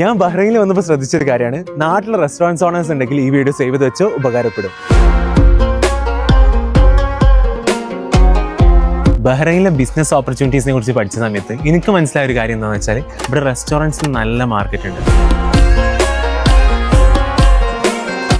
ഞാൻ ബഹ്റൈനിൽ വന്നപ്പോൾ ശ്രദ്ധിച്ചൊരു കാര്യമാണ്. നാട്ടിലെ റെസ്റ്റോറന്റ്സ് ഓണേഴ്സ് ഉണ്ടെങ്കിൽ ഈ വീഡിയോ സേവ് ചെയ്ത് വെച്ചോ ഉപകാരപ്പെടും. ബഹ്റൈനിലെ ബിസിനസ് ഓപ്പർച്യൂണിറ്റീസിനെ കുറിച്ച് പഠിച്ച സമയത്ത് എനിക്ക് മനസ്സിലായ ഒരു കാര്യം എന്താണെന്ന് വെച്ചാൽ ഇവിടെ റെസ്റ്റോറന്റ്സിന് നല്ല മാർക്കറ്റ് ഉണ്ട്.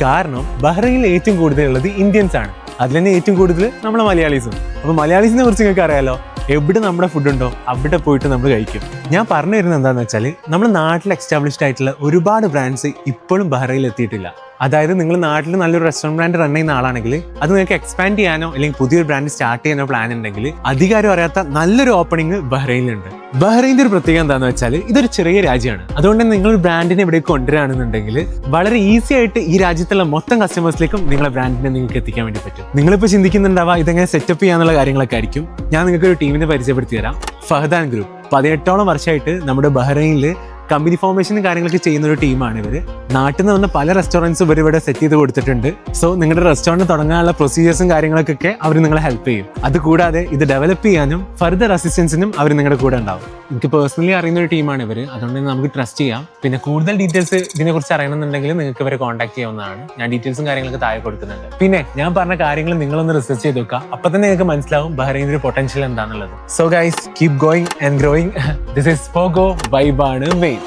കാരണം ബഹ്റൈനിൽ ഏറ്റവും കൂടുതലുള്ളത് ഇന്ത്യൻസ് ആണ്. അതിൽ തന്നെ ഏറ്റവും കൂടുതൽ നമ്മളെ മലയാളീസും. അപ്പോൾ മലയാളീസിനെ കുറിച്ച് നിങ്ങൾക്ക് അറിയാലോ? എവിടെ നമ്മുടെ ഫുഡ് ഉണ്ടോ അവിടെ പോയിട്ട് നമ്മൾ കഴിക്കും. ഞാൻ പറഞ്ഞു വരുന്നത് എന്താണെന്ന് വെച്ചാൽ നമ്മുടെ നാട്ടിൽ എക്സ്റ്റാബ്ലിഷ്ഡ് ആയിട്ടുള്ള ഒരുപാട് ബ്രാൻഡ്സ് ഇപ്പോഴും ബഹ്റയിൽ എത്തിയിട്ടില്ല. അതായത് നിങ്ങൾ നാട്ടിൽ നല്ലൊരു റെസ്റ്റോറന്റ് ബ്രാൻഡ് റൺ ചെയ്യുന്ന ആളാണെങ്കിൽ അത് നിങ്ങൾക്ക് എക്സ്പാൻഡ് ചെയ്യാനോ അല്ലെങ്കിൽ പുതിയൊരു ബ്രാൻഡ് സ്റ്റാർട്ട് ചെയ്യാനോ പ്ലാൻ ഉണ്ടെങ്കിൽ അധികാരം അറിയാത്ത നല്ലൊരു ഓപ്പണിംഗ് ബഹ്റൈനിലുണ്ട്. ബഹ്റൈന്റെ ഒരു പ്രത്യേകത എന്താണെന്ന് വെച്ചാൽ ഇതൊരു ചെറിയ രാജ്യമാണ്. അതുകൊണ്ട് നിങ്ങൾ ബ്രാൻഡിനെ ഇവിടെ കൊണ്ടുവരാണെന്നുണ്ടെങ്കിൽ വളരെ ഈസി ആയിട്ട് ഈ രാജ്യത്തുള്ള മൊത്തം കസ്റ്റമേഴ്സിലേക്കും നിങ്ങളെ ബ്രാൻഡിനെ നിങ്ങൾക്ക് എത്തിക്കാൻ വേണ്ടി പറ്റും. നിങ്ങളിപ്പോൾ ചിന്തിക്കുന്നുണ്ടാവുക ഇതെങ്ങനെ സെറ്റപ്പ് ചെയ്യാനുള്ള കാര്യങ്ങളൊക്കെ ആയിരിക്കും. ഞാൻ നിങ്ങൾക്ക് ഒരു ടീമിനെ പരിചയപ്പെടുത്തി തരാം. ഫഹദാൻ ഗ്രൂപ്പ് പതിനെട്ടോളം വർഷമായിട്ട് നമ്മുടെ ബഹ്റൈനിൽ കമ്പനി ഫോർമേഷനും കാര്യങ്ങളൊക്കെ ചെയ്യുന്ന ഒരു ടീമാണ് ഇവർ നാട്ടിൽ നിന്ന് വന്ന പല റെസ്റ്റോറന്റ്സും ഇവർ ഇവിടെ സെറ്റ് ചെയ്ത് കൊടുത്തിട്ടുണ്ട്. സോ നിങ്ങളുടെ റെസ്റ്റോറന്റ് തുടങ്ങാനുള്ള പ്രൊസീജിയേഴ്സും കാര്യങ്ങളൊക്കെ അവർ നിങ്ങളെ ഹെൽപ്പ് ചെയ്യും. അത് കൂടാതെ ഇത് ഡെവലപ്പ് ചെയ്യാനും ഫർദർ അസിസ്റ്റൻസിനും അവർ നിങ്ങളുടെ കൂടെ ഉണ്ടാവും. എനിക്ക് പേഴ്സണലി അറിയുന്ന ഒരു ടീമാണ് ഇവർ അതുകൊണ്ട് നമുക്ക് ട്രസ്റ്റ് ചെയ്യാം. പിന്നെ കൂടുതൽ ഡീറ്റെയിൽസ് ഇതിനെക്കുറിച്ച് അറിയണമെന്നുണ്ടെങ്കിൽ നിങ്ങൾക്ക് ഇവരെ കോൺടാക്ട് ചെയ്യാവുന്നതാണ്. ഞാൻ ഡീറ്റെയിൽസും കാര്യങ്ങളൊക്കെ താഴെ കൊടുക്കുന്നുണ്ട്. പിന്നെ ഞാൻ പറഞ്ഞ കാര്യങ്ങൾ നിങ്ങളൊന്ന് റിസർച്ച് ചെയ്ത് നോക്കുക അപ്പം തന്നെ നിങ്ങൾക്ക് മനസ്സിലാവും ബഹ്റൈന്റെ പൊട്ടൻഷ്യൽ എന്താണെന്നുള്ളത് so guys keep going and growing this is forgot വൈബാണ് മെയിൻ